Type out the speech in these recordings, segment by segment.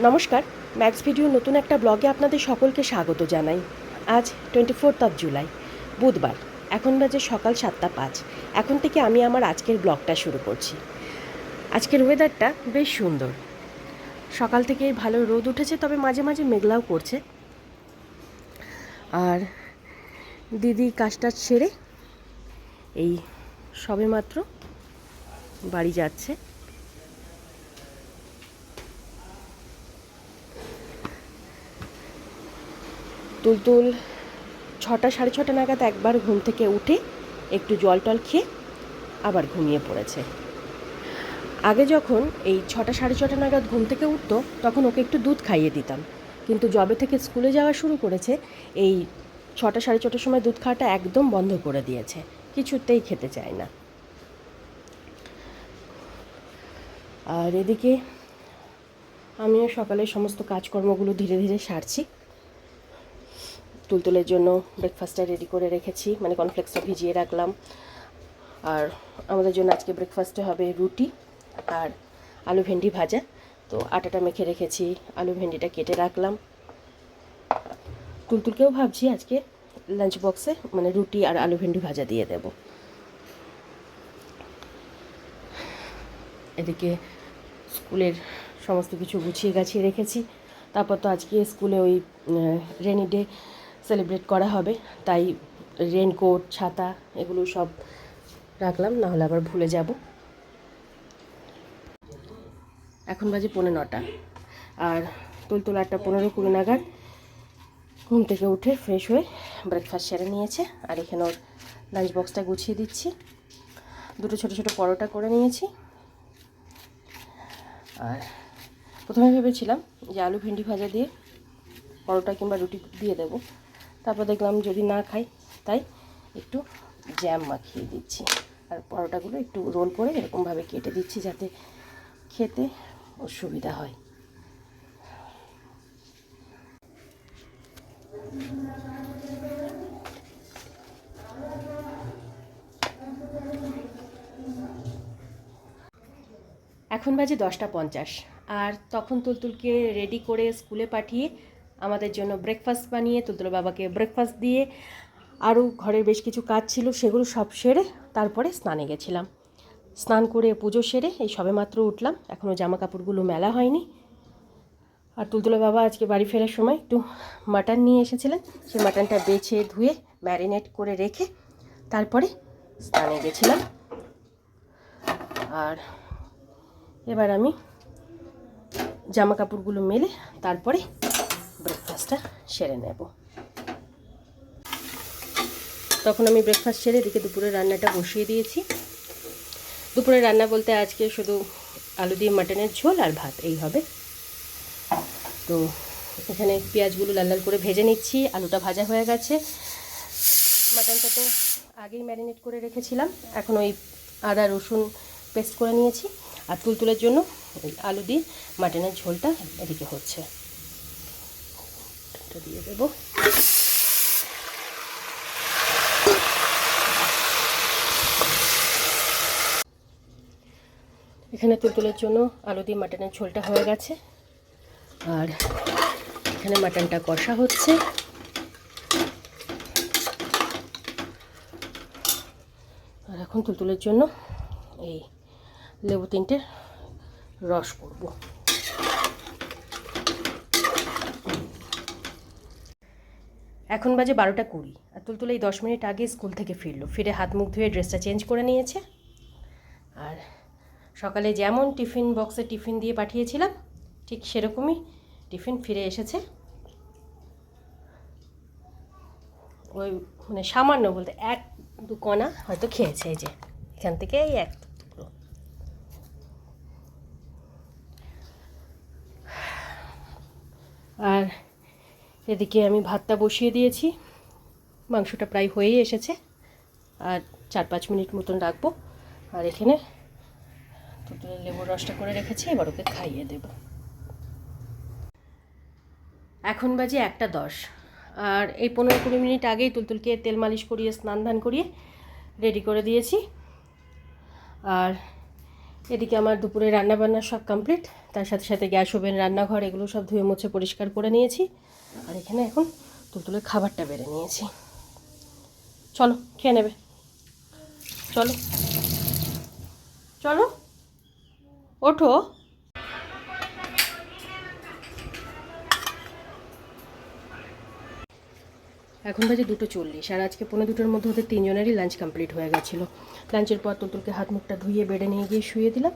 নমস্কার max video নতুন একটা ব্লগে আপনাদের সকলকে স্বাগত জানাই। আজ টোয়েন্টি ফোর্থ অফ জুলাই বুধবার। এখন বাজে সকাল সাতটা পাঁচ। এখন থেকে আমি আমার আজকের ব্লগটা শুরু করছি। আজকের ওয়েদারটা বেশ সুন্দর। সকাল থেকে ভালো রোদ উঠেছে, তবে মাঝে মাঝে মেঘলাও করছে। আর দিদি কাজটা সেরে এই সবেমাত্র বাড়ি যাচ্ছে। তুলতুল, ছটা, সাড়ে ছটা নাগাদ একবার ঘুম থেকে উঠে একটু জল টল খেয়ে আবার ঘুমিয়ে পড়েছে। আগে যখন এই ছটা, সাড়ে ছটা নাগাদ ঘুম থেকে উঠতো, তখন ওকে একটু দুধ খাইয়ে দিতাম। কিন্তু জবে থেকে স্কুলে যাওয়া শুরু করেছে, এই ছটা, সাড়ে ছটার সময় দুধ খাওয়াটা একদম বন্ধ করে দিয়েছে। কিছুতেই খেতে চায় না। আর এদিকে আমিও সকালে সমস্ত কাজকর্মগুলো ধীরে ধীরে সারছি। তুলতুলের জন্য ব্রেকফাস্টটা রেডি করে রেখেছি মানে কর্নফ্লেক্সটা ভিজিয়ে রাখলাম। আর আমাদের জন্য আজকে ব্রেকফাস্টে হবে রুটি আর আলু ভেন্ডি ভাজা। তো আটাটা মেখে রেখেছি, আলু ভেন্ডিটা কেটে রাখলাম। তুলতুলকেও ভাবছি আজকে লাঞ্চ বক্সে মানে রুটি আর আলু ভেন্ডি ভাজা দিয়ে দেব। এদিকে স্কুলের সমস্ত কিছু গুছিয়ে গাছিয়ে রেখেছি। তারপর তো আজকে স্কুলে ওই রেনি ডে সেলিব্রেট করা হবে। তাই রেনকোট ছাতা এগুলো সব রাখলাম না হলে আবার ভুলে যাব। এখন বাজে পৌনে নটা। আর তুলতুল আটটা পনেরো কুড়ি নাগাদ ঘুম থেকে উঠে ফ্রেশ হয়ে ব্রেকফাস্ট সেরে নিয়েছে। আর এখানে ওর লাঞ্চ বক্সটা গুছিয়ে দিচ্ছি। দুটো ছোটো ছোটো পরোটা করে নিয়েছি। আর প্রথমে ভেবেছিলাম যে আলু ভেন্ডি ভাজা দিয়ে পরোটা কিংবা রুটি দিয়ে দেবো। তারপর দেখলাম যদি না খাই, তাই একটু জ্যাম মাখিয়ে দিচ্ছি। আর পরোটাগুলো একটু রোল করে এরকমভাবে কেটে দিচ্ছি যাতে খেতে সুবিধা হয়। এখন বাজে দশটা পঞ্চাশ। আর তখন তুলতুলকে রেডি করে স্কুলে পাঠিয়ে আমাদের জন্য ব্রেকফাস্ট বানিয়ে, তুলতুল বাবাকে ব্রেকফাস্ট দিয়ে, আরও ঘরের বেশ কিছু কাজ ছিল, সেগুলো সব সেরে তারপরে স্নানে গেছিলাম। স্নান করে পুজো সেরে এই সবেমাত্র উঠলাম, এখনও জামা কাপড়গুলো মেলা হয়নি। আর তুলতুলা বাবা আজকে বাড়ি ফেরার সময় একটু মাটন নিয়ে এসেছিলেন, সেই মাটনটা বেছে ধুয়ে ম্যারিনেট করে রেখে তারপরে স্নানে গেছিলাম। আর এবার আমি জামা কাপড়গুলো মেলে তারপরে ব্রেকফাস্টটা সেরে নেব। তখন আমি ব্রেকফাস্ট সেরে এদিকে দুপুরে রান্নাটা বসিয়ে দিয়েছি। দুপুরে রান্না বলতে আজকে শুধু আলু দিয়ে মাটনের ঝোল আর ভাত, এই হবে। তো এখানে পেঁয়াজগুলো লাল লাল করে ভেজে নিচ্ছি, আলুটা ভাজা হয়ে গেছে। মাটনটা তো আগেই ম্যারিনেট করে রেখেছিলাম, এখন ওই আদা, রসুন পেস্ট করে নিয়েছি। আর তুলতুলের জন্য আলু দিয়ে মাটনের ঝোলটা এদিকে হচ্ছে। এটা দিয়ে দেবো। এখানে তুলতুলের জন্য আলু দিয়ে মাটনের ঝোলটা হয়ে গেছে। আর এখানে মাটনটা কষা হচ্ছে। আর এখন তুলতুলের জন্য এই লেবু তিনটে রস করব এখন বাজে বারোটা কুড়ি। আর তুলতুল এই দশ মিনিট আগে স্কুল থেকে ফিরলো। ফিরে হাত মুখ ধুয়ে ড্রেসটা চেঞ্জ করে নিয়েছে। আর সকালে যেমন টিফিন বক্সে টিফিন দিয়ে পাঠিয়েছিলাম, ঠিক সেরকমই টিফিন ফিরে এসেছে। ওই মানে সামান্য বলতে এক দু কণা হয়তো খেয়েছে এই যে, এখান থেকে এই এক টুকরো। আর এদিকে আমি ভাতটা বসিয়ে দিয়েছি। মাংসটা প্রায় হয়েই এসেছে। আর চার পাঁচ মিনিট মতন রাখব। আর এখানে তুলতুলের লেবুর রসটা করে রেখেছি, এবার ওকে খাইয়ে দেব। এখন বাজে একটা দশ। আর এই পনেরো কুড়ি মিনিট আগেই তুলতুলকে তেল মালিশ করিয়ে স্নান ধান করিয়ে রেডি করে দিয়েছি। আর এদিকে আমার দুপুরে রান্না বান্না সব কমপ্লিট তার সাথে সাথে গ্যাস ওভেন, রান্নাঘর, এগুলো সব ধুয়ে মুছে পরিষ্কার করে নিয়েছি। আর এখানে এখন তুলতুলে খাবারটা বেড়ে নিয়েছি। চলো, খেয়ে নেবে। চলো। চলো। ওঠো। এখন বাজে দুটো চল্লিশ, আর আজকে পনেরো দুটোর মধ্যে ওদের তিনজনেরই লাঞ্চ কমপ্লিট হয়ে গেছিল। লাঞ্চের পর তুলতুলকে হাত মুখটা ধুয়ে বেডে নিয়ে গিয়ে শুয়ে দিলাম।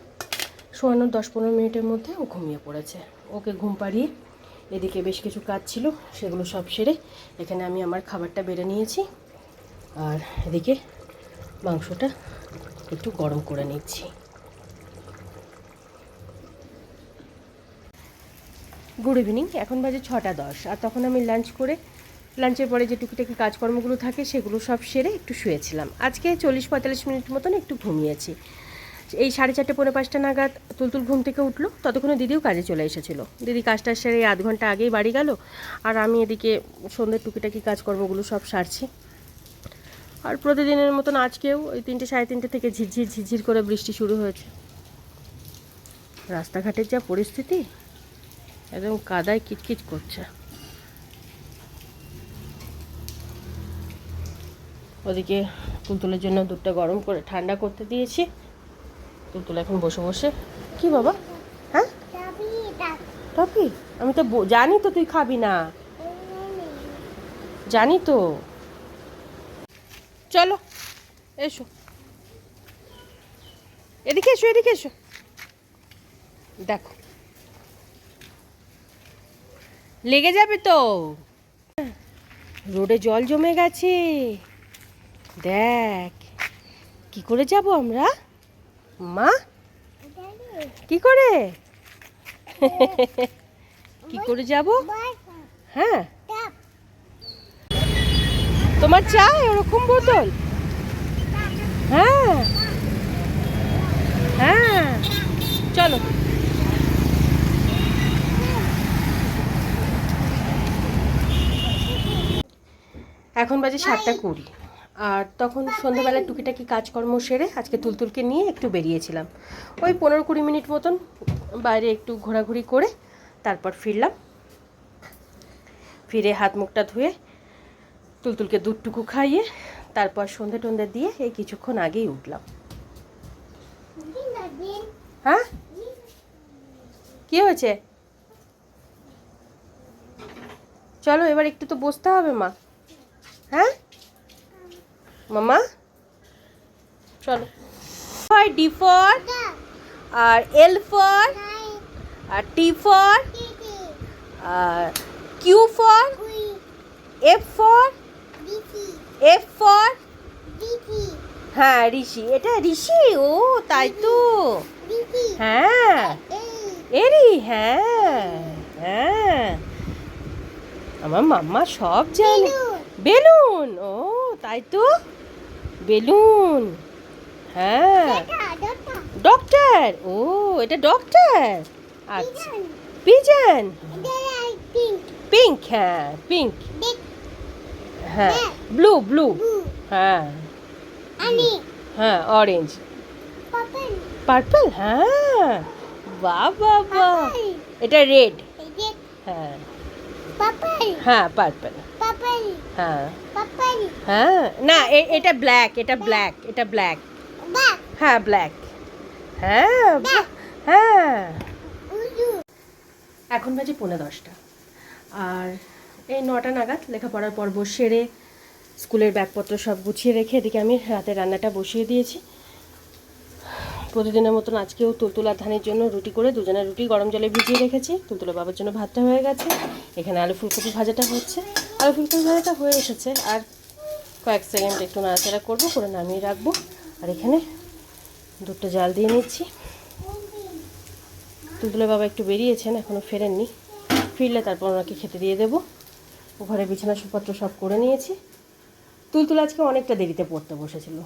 শোয়ানোর দশ পনেরো মিনিটের মধ্যে ও ঘুমিয়ে পড়েছে। ওকে ঘুম পাড়িয়ে এদিকে বেশ কিছু কাজ ছিল, সেগুলো সব সেরে এখানে আমি আমার খাবারটা বেড়ে নিয়েছি। আর এদিকে মাংসটা একটু গরম করে নিচ্ছি। গুড ইভিনিং এখন বাজে ছটা দশ, আর তখন আমি লাঞ্চ করে লাঞ্চের পরে যে টুকিটাকি কাজকর্মগুলো থাকে, সেগুলো সব সেরে একটু শুয়েছিলাম। আজকে চল্লিশ পঁয়তাল্লিশ মিনিট মতন একটু ঘুমিয়েছি। এই সাড়ে চারটে, পৌনে পাঁচটা নাগাদ তুলতুল ঘুম থেকে উঠল। ততক্ষণে দিদিও কাজে চলে এসেছিল। দিদি কাজটা সেরে আধ ঘণ্টা আগেই বাড়ি গেল। আর আমি এদিকে সন্ধ্যের টুকিটাকি কাজকর্মগুলো সব সারছি। আর প্রতিদিনের মতন আজকেও ওই তিনটে, সাড়ে তিনটে থেকে ঝিরঝির ঝিরঝির করে বৃষ্টি শুরু হয়েছে। রাস্তাঘাটের যা পরিস্থিতি, একদম কাদায় কিচকিচ করছে। ওদিকে তুলতুলের জন্য দুধটা গরম করে ঠান্ডা করতে দিয়েছি। তুলতুল এখন বসে বসে কি বাবা? হ্যাঁ? টপি? আমি তো জানি তো তুই খাবি না। জানি তো। চলো, এসো। এদিকে এসো এদিকে এসো। দেখো। লেগে যাবে তো। রোডে জল জমে গেছে। দেখ কি করে যাব আমরা? মা? কি করে? কি করে যাব? হ্যাঁ। তোমার চাই ওরকম বোতল? হ্যাঁ। হ্যাঁ। চলো। এখন বাজে সাতটা কুড়ি। আর তখন সন্ধ্যাবেলায় টুকিটাকি কাজকর্ম সেরে আজকে তুলতুলকে নিয়ে একটু বেরিয়েছিলাম। ওই পনেরো কুড়ি মিনিট মতন বাইরে একটু ঘোরাঘুরি করে তারপর ফিরলাম। ফিরে হাত মুখটা ধুয়ে তুলতুলকে দুধটুকু খাইয়ে তারপর সন্ধে টন্ধে দিয়ে এই কিছুক্ষণ আগেই উঠলাম। হ্যাঁ? কি হয়েছে? চলো এবার একটু তো বসতে হবে মা। হ্যাঁ? মামা? চলো। হয় D for R L for R T for R Q for F for F for. হ্যাঁ ঋষি। এটা ঋষি? ও তাই তো। হ্যাঁ। এরি হ্যাঁ হ্যাঁ। আমার মাম্মা সব জানে। বেলুন। ও তাই তো। বেলুন। হ্যাঁ। ডক্টর? ও, এটা ডক্টর? আচ্ছা। পিজন? পিঙ্ক হ্যাঁ পিঙ্ক। হ্যাঁ ব্লু ব্লু। হ্যাঁ। হ্যাঁ অরেঞ্জ। পার্পল হ্যাঁ। বাহ বাহ এটা রেড। হ্যাঁ। হ্যাঁ পার্পল। হ্যাঁ। হ্যাঁ। না এটা ব্ল্যাক এটা ব্ল্যাক এটা ব্ল্যাক হ্যাঁ ব্ল্যাক হ্যাঁ হ্যাঁ। এখন বাজে পৌনে দশটা। আর এই নটা নাগাদ লেখাপড়ার পর্ব সেরে স্কুলের ব্যাগপত্র সব গুছিয়ে রেখে এদিকে আমি রাতে রান্নাটা বসিয়ে দিয়েছি। প্রতিদিনের মতন আজকেও তুলতুলা ধানের জন্য রুটি করে দুজনের রুটি গরম জলে ভিজিয়ে রেখেছি। তুলতুলা বাবার জন্য ভাতটা হয়ে গেছে। এখানে আলু ফুলকপি ভাজাটা হচ্ছে। আলু ফুলকপি ভাজাটা হয়ে এসেছে। আর কয়েক সেকেন্ড একটু নাড়াচাড়া করব, করে নামিয়ে রাখব। আর এখানে দুটো জাল দিয়ে নিচ্ছি। তুলতুলে বাবা একটু বেরিয়েছেন এখনও ফেরেননি। ফিরলে তারপর ওনাকে খেতে দিয়ে দেবো। ঘরে বিছানা সুপত্র সব করে নিয়েছি। তুলতুল আজকে অনেকটা দেরিতে পড়তে বসেছিল।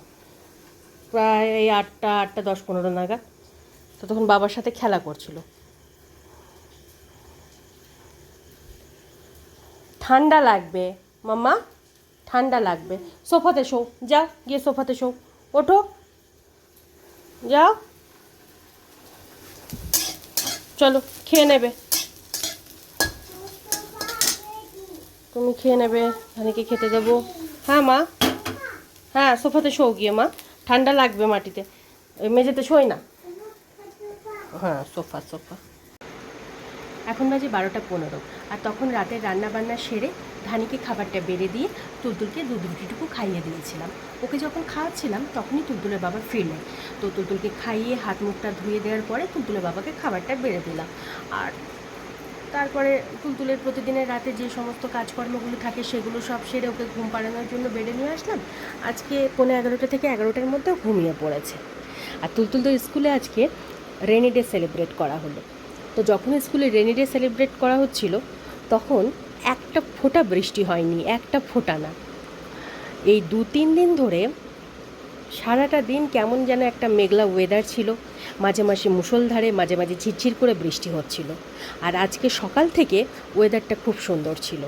প্রায় এই আটটা আটটা দশ পনেরো নাগাদ। তো তখন বাবার সাথে খেলা করছিল। ঠান্ডা লাগবে, মাম্মা, ঠান্ডা লাগবে। সোফাতে শো, যা, গিয়ে সোফাতে শো। ওঠো। যাও। চলো, খেয়ে নেবে। তুমি খেয়ে নেবে ধানিকে খেতে দেবো হ্যাঁ মা। হ্যাঁ সোফাতে শো গিয়ে, মা। ঠান্ডা লাগবে মাটিতে। মেঝেতে শোয় না? হ্যাঁ সোফা সোফা। এখন বাজে বারোটা পনেরো। আর তখন রাতে রান্না বান্না সেরে ধানিকে খাবারটা বেড়ে দিয়ে তুলতুলকে দুধ রুটিটুকু খাইয়ে দিয়েছিলাম। ওকে যখন খাওয়াচ্ছিলাম, তখনই তুলতুলের বাবা ফিরলেন। তো তুলতুলকে খাইয়ে হাত মুখটা ধুয়ে দেওয়ার পরে তুলতুলের বাবাকে খাবারটা বেড়ে দিলাম। আর তারপরে তুলতুলের প্রতিদিনের রাতে যে সমস্ত কাজকর্মগুলো থাকে, সেগুলো সব সেরে ওকে ঘুম পাড়ানোর জন্য বেডে নিয়ে আসলাম। আজকে পনেরো এগারোটা থেকে এগারোটার মধ্যে ঘুমিয়ে পড়েছে। আর তুলতুল তো স্কুলে আজকে রেনি ডে সেলিব্রেট করা হলো। তো যখন স্কুলে রেনি ডে সেলিব্রেট করা হচ্ছিল, তখন একটা ফোঁটা বৃষ্টি হয়নি, একটা ফোঁটা না। এই দু তিন দিন ধরে সারাটা দিন কেমন যেন একটা মেঘলা ওয়েদার ছিল, মাঝে মাঝে মুষলধারে, মাঝে মাঝে ঝিরঝির করে বৃষ্টি হচ্ছিল। আর আজকে সকাল থেকে ওয়েদারটা খুব সুন্দর ছিল।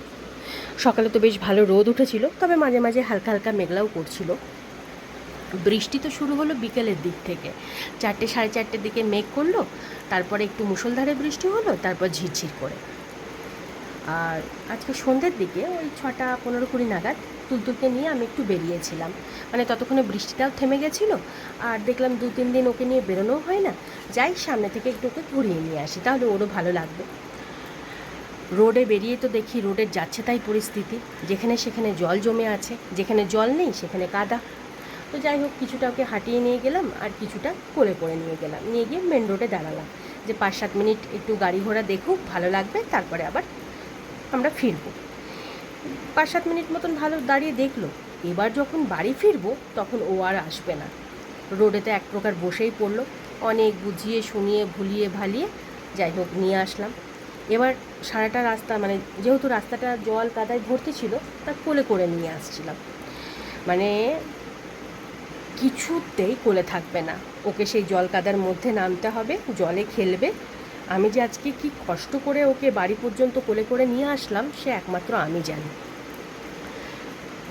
সকালে তো বেশ ভালো রোদ উঠেছিল, তবে মাঝে মাঝে হালকা হালকা মেঘলাও করছিল। বৃষ্টি তো শুরু হলো বিকেলের দিক থেকে। চারটে সাড়ে চারটের দিকে মেঘ করল, তারপরে একটু মুষলধারে বৃষ্টি হলো, তারপর ঝিরঝির করে। আর আজকে সন্ধ্যের দিকে ওই ছটা পনেরো কুড়ি নাগাদ তুলতুলকে নিয়ে আমি একটু বেরিয়েছিলাম। মানে ততক্ষণে বৃষ্টিটাও থেমে গেছিল, আর দেখলাম দু তিন দিন ওকে নিয়ে বেরোনোও হয় না। যাই সামনে থেকে একটু ওকে ঘুরিয়ে নিয়ে আসি, তাহলে ওরও ভালো লাগবে। রোডে বেরিয়ে তো দেখি রোডের যাচ্ছে তাই পরিস্থিতি। যেখানে সেখানে জল জমে আছে, যেখানে জল নেই সেখানে কাদা। তো যাই হোক, কিছুটা ওকে হাঁটিয়ে নিয়ে গেলাম আর কিছুটা কোলে করে নিয়ে গেলাম। নিয়ে গিয়ে মেন রোডে দাঁড়ালাম যে পাঁচ সাত মিনিট একটু গাড়ি ঘোড়া দেখুক, ভালো লাগবে, তারপরে আবার আমরা ফিরবো। পাঁচ সাত মিনিট মতন ভালো দাঁড়িয়ে দেখল। এবার যখন বাড়ি ফিরবো, তখন ও আর আসবে না। রোডেতে এক প্রকার বসেই পড়ল, অনেক বুঝিয়ে, শুনিয়ে, ভুলিয়ে, ভালিয়ে যাই হোক, নিয়ে আসলাম। এবার সারাটা রাস্তা মানে যেহেতু রাস্তাটা জল কাদায় ভর্তি ছিল, তা কোলে করে নিয়ে আসছিলাম। মানে কিছুতেই কোলে থাকবে না। ওকে সেই জল কাদার মধ্যে নামতে হবে, জলে খেলবে। আমি যে আজকে কি কষ্ট করে ওকে বাড়ি পর্যন্ত কোলে করে নিয়ে আসলাম, সে একমাত্র আমি জানি।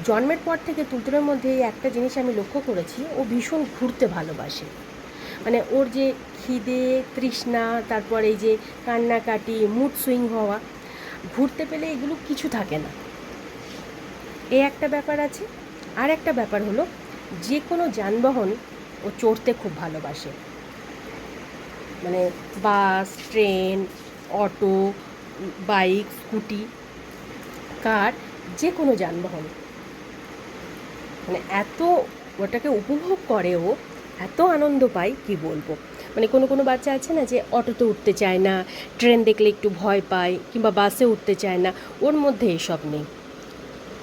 জন্মের পর থেকে তুলতুলের মধ্যে এই একটা জিনিস আমি লক্ষ্য করেছি, ও ভীষণ ঘুরতে ভালোবাসে। মানে ওর যে খিদে, তৃষ্ণা, তারপর এই যে কান্নাকাটি মুড সুইং হওয়া, ঘুরতে পেলে এগুলো কিছু থাকে না। এ একটা ব্যাপার আছে আর একটা ব্যাপার হলো যে কোনো যানবাহন ও চড়তে খুব ভালোবাসে। মানে bus, train, auto, bike, scooty, car, যে কোনো যানবাহন। মানে এত ওটাকে উপভোগ করে ও এত আনন্দ পায় কি বলব? মানে কোনো কোনো বাচ্চা আছে না যে অটোতে উঠতে চায় না, ট্রেন দেখলে একটু ভয় পায় কিংবা বাসে উঠতে চায় না, ওর মধ্যে এসব নেই।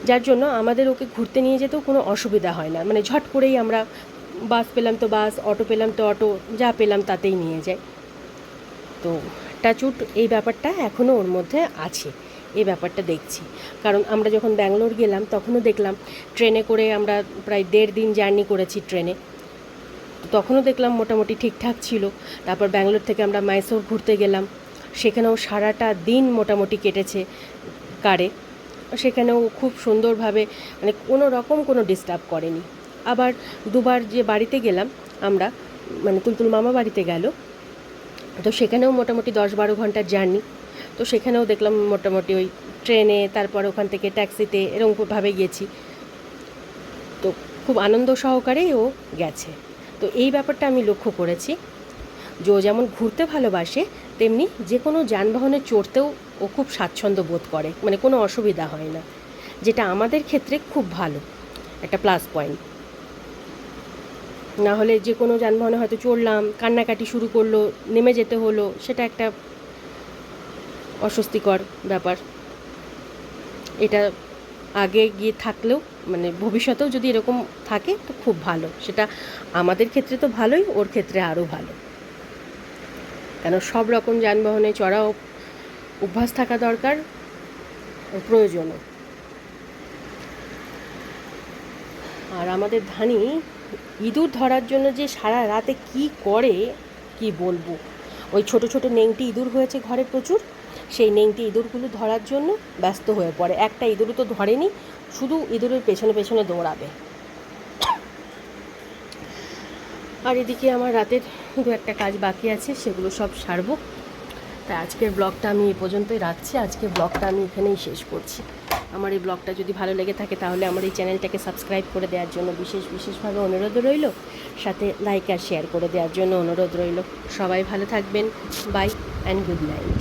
যার জন্য আমাদের ওকে ঘুরতে নিয়ে যেতেও কোনো অসুবিধা হয় না। মানে ঝট করেই আমরা বাস পেলাম তো বাস, অটো পেলাম তো অটো, যা পেলাম তাতেই নিয়ে যাই তো টাচুট এই ব্যাপারটা এখনও ওর মধ্যে আছে, এই ব্যাপারটা দেখছি। কারণ আমরা যখন ব্যাঙ্গালোর গেলাম তখনও দেখলাম, ট্রেনে করে আমরা প্রায় দেড় দিন জার্নি করেছি ট্রেনে। তখনও দেখলাম মোটামুটি ঠিকঠাক ছিল। তারপর ব্যাঙ্গালোর থেকে আমরা মাইসোর ঘুরতে গেলাম। সেখানেও সারাটা দিন মোটামুটি কেটেছে কারে। সেখানেও খুব সুন্দরভাবে মানে কোনো রকম কোনো ডিস্টার্ব করেনি। আবার দুবার যে বাড়িতে গেলাম আমরা মানে তুলতুল মামা বাড়িতে গেল, তো সেখানেও মোটামুটি দশ বারো ঘণ্টার জার্নি। তো সেখানেও দেখলাম মোটামুটি ওই ট্রেনে, তারপর ওখান থেকে ট্যাক্সিতে এরকমভাবে গেছি। তো খুব আনন্দ সহকারেই ও গেছে। তো এই ব্যাপারটা আমি লক্ষ্য করেছি যে ও যেমন ঘুরতে ভালোবাসে তেমনি যে কোনো যানবাহনে চড়তেও ও খুব স্বাচ্ছন্দ্য বোধ করে মানে কোনো অসুবিধা হয় না, যেটা আমাদের ক্ষেত্রে খুব ভালো, একটা প্লাস পয়েন্ট না হলে যে কোনো যানবাহনে হয়তো চড়লাম, কান্নাকাটি শুরু করল, নেমে যেতে হলো, সেটা একটা অস্বস্তিকর ব্যাপার। এটা আগে গিয়ে থাকলেও মানে ভবিষ্যতেও যদি এরকম থাকে, তো খুব ভালো, সেটা আমাদের ক্ষেত্রে তো ভালোই, ওর ক্ষেত্রে আরও ভালো। কেন সব রকম যানবাহনে চড়া অভ্যাস থাকা দরকার প্রয়োজনও। আর আমাদের ধানি ইঁদুর ধরার জন্য যে সারা রাতে কি করে, কি বলব? ওই ছোট ছোট নেংটি ইঁদুর হয়েছে ঘরে প্রচুর, সেই নেংটি ইঁদুরগুলো ধরার জন্য ব্যস্ত হয়ে পড়ে। একটা ইঁদুরও তো ধরেনি, শুধু ইঁদুরের পেছনে পেছনে দৌড়াবে। আর এদিকে আমার রাতের দু একটা কাজ বাকি আছে, সেগুলো সব সারবো। তাই আজকের ব্লগটা আমি এ পর্যন্তই রাখছি। আজকের ব্লগটা আমি এখানেই শেষ করছি। আমার এই ব্লগটা যদি ভালো লেগে থাকে, তাহলে আমার এই চ্যানেলটাকে সাবস্ক্রাইব করে দেওয়ার জন্য বিশেষ বিশেষভাবে অনুরোধ রইল। সাথে লাইক আর শেয়ার করে দেওয়ার জন্য অনুরোধ রইল। সবাই ভালো থাকবেন। By and good night